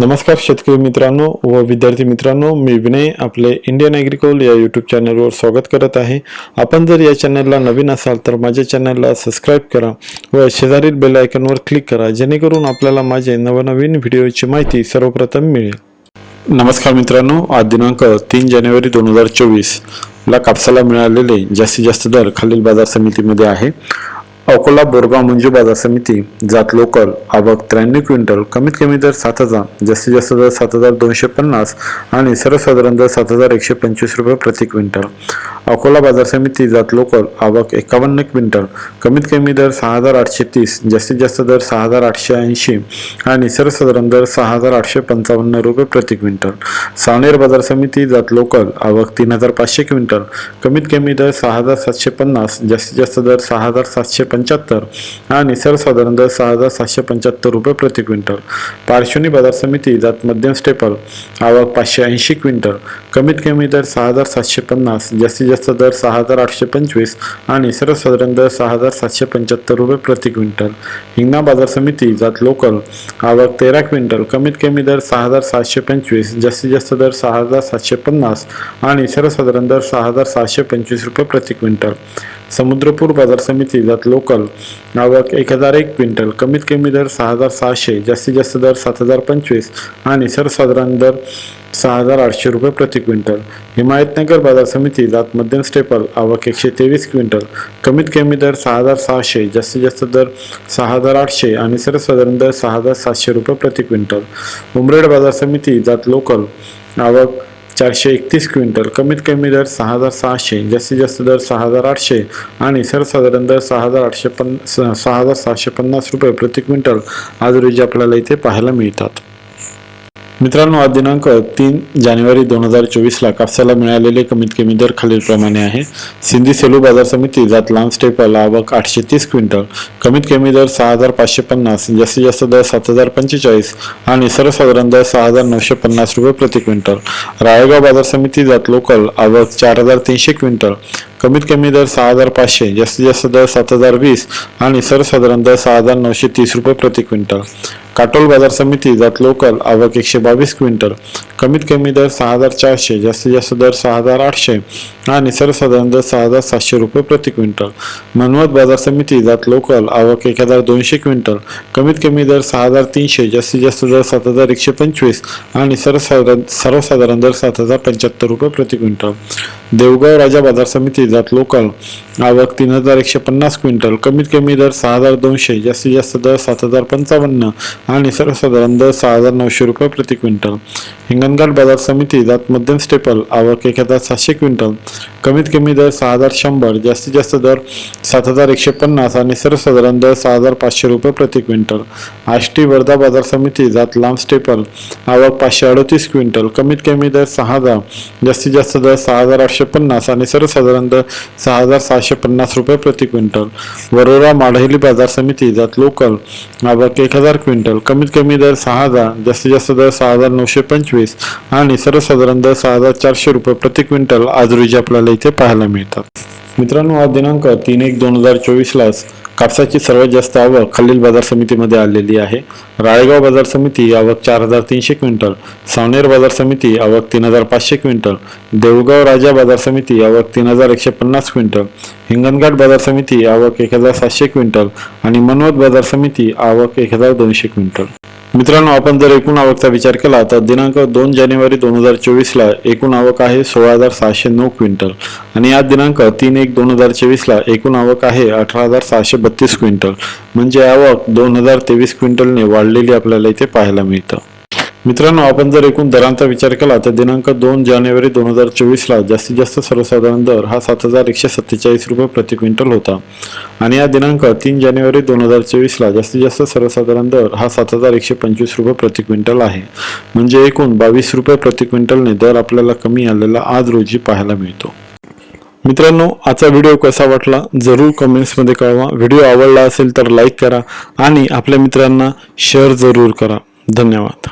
नमस्कार शेतकरी मित्रांनो व विद्यार्थी मित्रांनो मी विनय आपले इंडियन ॲग्रिकोल या यूट्यूब चॅनलवर स्वागत करत आहे. आपण जर या चॅनलला नवीन असाल तर माझ्या चॅनलला सबस्क्राईब करा व शेजारील बेल आयकॉनवर क्लिक करा जेणेकरून आपल्याला माझे नवनवीन व्हिडिओची माहिती सर्वप्रथम मिळेल. नमस्कार मित्रांनो आज दिनांक तीन जानेवारी दोन हजार चोवीसला कापसाला मिळालेले जास्तीत जास्त दर खालील बाजार समितीमध्ये आहे. अकोला बोरगाव मंजू बाजार समिती जात लोकल आवक त्र्याण्णव क्विंटल कमीत कमी दर सात हजार जास्तीत जास्त दर सात हजार दोनशे पन्नास आणि सर्वसाधारण दर सात हजार एकशे पंचवीस रुपये प्रति क्विंटल. अकोला बाजार समिती जात लोकल आवक एकावन्न क्विंटल कमीत कमी दर सहा हजार आठशे तीस जास्तीत जास्त दर सहा हजार आठशे ऐंशी आणि सर्वसाधारण दर सहा हजार आठशे पंचावन्न रुपये प्रति क्विंटल. सावनेर बाजार समिती जात लोकल आवक तीन हजार पाचशे क्विंटल कमीत कमी दर सहा हजार सातशे पन्नास जास्तीत जास्त दर सहा हजार सातशे पंच्याहत्तर आणि सर्वसाधारण दर सहा हजार सातशे पंच्याहत्तर रुपये प्रति क्विंटल. पार्श्वनी बाजार समिती जात मध्यम स्टेपल आवक पाचशे ऐंशी क्विंटल कमीत कमी दर सहा हजार सातशे पन्नास जास्तीत जास्त दर सहा हजार आठशे पंचवीस आणि सर्वसाधारण दर सहा हजार सातशे पंच्याहत्तर रुपये प्रति क्विंटल. हिंगणा बाजार समिती जात लोकल आवक तेरा क्विंटल कमीत कमी दर सहा हजार सातशे पंचवीस जास्तीत जास्त दर सहा हजार सातशे पन्नास आणि सर्वसाधारण दर सहा हजार सहाशे पंचवीस रुपये प्रति क्विंटल. समुद्रपूर बाजार समिती जात लोकल आवक एक हजार एक क्विंटल कमीत कमी दर सहा हजार सहाशे जास्तीत जास्त दर सात हजार पंचवीस आणि सर्वसाधारण दर सहा हजार आठशे रुपये प्रति क्विंटल. हिमायतनगर बाजार समिती जात मध्यम स्टेपल आवक एकशे तेवीस क्विंटल कमीत कमी दर सहा हजार सहाशे जास्तीत जास्त दर सहा हजार आठशे आणि सर्वसाधारण दर सहा हजार सातशे रुपये प्रति क्विंटल. उमरेड बाजार समिती जात लोकल आवक चारशे एकतीस क्विंटल. कमीत कमी दर सहा हजार सहाशे जास्तीत जास्त दर सहा हजार आठशे आणि सर्वसाधारण दर सहा हजार आठशे पन्नास सहा हजार सहाशे पन्नास रुपये प्रति क्विंटल आज रोजी आपल्याला इथे पाहायला मिळतात. मित्रांनो आज दिनांक तीन जानेवारी दोन हजार चोवीसला कापसाला मिळालेले कमीत कमी दर खालीलप्रमाणे आहे. सिंधी सेलू बाजार समिती जात लांब स्टेपल आवक आठशे तीस क्विंटल कमीत कमी दर सहा हजार पाचशे पन्नास जास्तीत जास्त दर सात हजार पंचेचाळीस आणि सर्वसाधारण दर सहा हजार नऊशे पन्नास रुपये प्रति क्विंटल. रायगाव बाजार समिती जात लोकल आवक चार हजार तीनशे क्विंटल कमीत कमी दर सहा हजार पाचशे जास्तीत जास्त दर सात हजार वीस आणि सर्वसाधारण दर सहा हजार नऊशे तीस रुपये प्रति क्विंटल. काटोल बाजार समिती जात लोकल आवक एकशे बावीस क्विंटल. कमीत कमी दर सहा हजार चारशे जास्तीत जास्त दर सहा हजार आठशे आणि सर्वसाधारण दर सहा हजार सातशे रुपये प्रति क्विंटल. मनवत बाजार समिती जात लोकल आवक एक हजार दोनशे क्विंटल. कमीत कमी दर सहा हजार तीनशे जास्तीत जास्त दर सात हजार एकशे पंचवीस आणि सर्वसाधारण सर्वसाधारण दर सात हजार पंच्याहत्तर रुपये प्रति क्विंटल. देवगाव राजा बाजार समिती जात लोकल आवक तीन हजार एकशे पन्नास क्विंटल. कमीत कमी दर सहा हजार दोनशे जास्तीत जास्त दर सात हजार पंचावन्न आणि सर्वसाधारण दर सहा हजार नऊशे रुपये प्रति क्विंटल. हिंगणघाट बाजार समिती जात मध्यम स्टेपल आवक एक हजार सातशे क्विंटल. कमीत कमी दर सहा हजार शंभर जास्तीत जास्त दर सात हजार एकशे पन्नास आणि सर्वसाधारण दर सहा हजार पाचशे रुपये प्रति क्विंटल. आष्टी वर्धा बाजार समिती जात लांब स्टेपल आवक पाचशे अडतीस क्विंटल कमीत कमी दर सहा हजार जास्तीत जास्त दर सहा हजार आठशे पन्नास आणि सर्वसाधारण दर सहा हजार सहाशे पन्नास रुपये प्रति क्विंटल. वरोरा माढेली बाजार समिती जात लोकल आवक एक हजार क्विंटल कमीत कमी दर सहा हजार जास्तीत जास्त दर सहा हजार नऊशे पंचवीस आणि सर्वसाधारण दर सहा हजार चारशे रुपये प्रति क्विंटल आज रोजी आपल्याला इथे पाहायला मिळतात. मित्रांनो आज दिनांक तीन एक दोन हजार चोवीसलाच कापसाची सर्वात जास्त आवक खालील बाजार समितीमध्ये आलेली आहे. राळेगाव बाजार समिती आवक चार हजार तीनशे क्विंटल सावनेर बाजार समिती आवक तीन हजार पाचशे क्विंटल देऊळगाव राजा बाजार समिती आवक तीन हजार एकशे पन्नास क्विंटल हिंगणघाट बाजार समिती आवक एक हजार सातशे क्विंटल आणि मनवत बाजार समिती आवक एक हजार दोनशे क्विंटल. मित्रांनो आपण जर एकूण आवकचा विचार केला तर दिनांक दोन जानेवारी दोन हजार चोवीसला एकूण आवक आहे सोळा हजार सहाशे नऊ क्विंटल. आणि या दिनांक तीन एक दोन हजार चोवीसला एकूण आवक आहे अठरा हजार सहाशे बत्तीस क्विंटल. म्हणजे आवक दोन हजार तेवीस क्विंटलने वाढलेली आपल्याला इथे पाहायला मिळतं. मित्रांनो आपण जर एकूण दरांचा विचार केला तर दिनांक दोन जानेवारी दोन हजार चोवीसला जास्तीत जास्त सर्वसाधारण दर हा सात हजार एकशे सत्तेचाळीस रुपये प्रति क्विंटल होता. आणि या दिनांक तीन जानेवारी दोन हजार चोवीसला जास्तीत जास्त सर्वसाधारण दर हा सात हजार एकशे पंचवीस रुपये प्रति क्विंटल आहे. म्हणजे एकूण बावीस रुपये प्रति क्विंटलने दर आपल्याला कमी आलेला आज रोजी पाहायला मिळतो. मित्रांनो आजचा व्हिडिओ कसा वाटला जरूर कमेंट्समध्ये कळवा. व्हिडिओ आवडला असेल तर लाईक करा आणि आपल्या मित्रांना शेअर जरूर करा. धन्यवाद.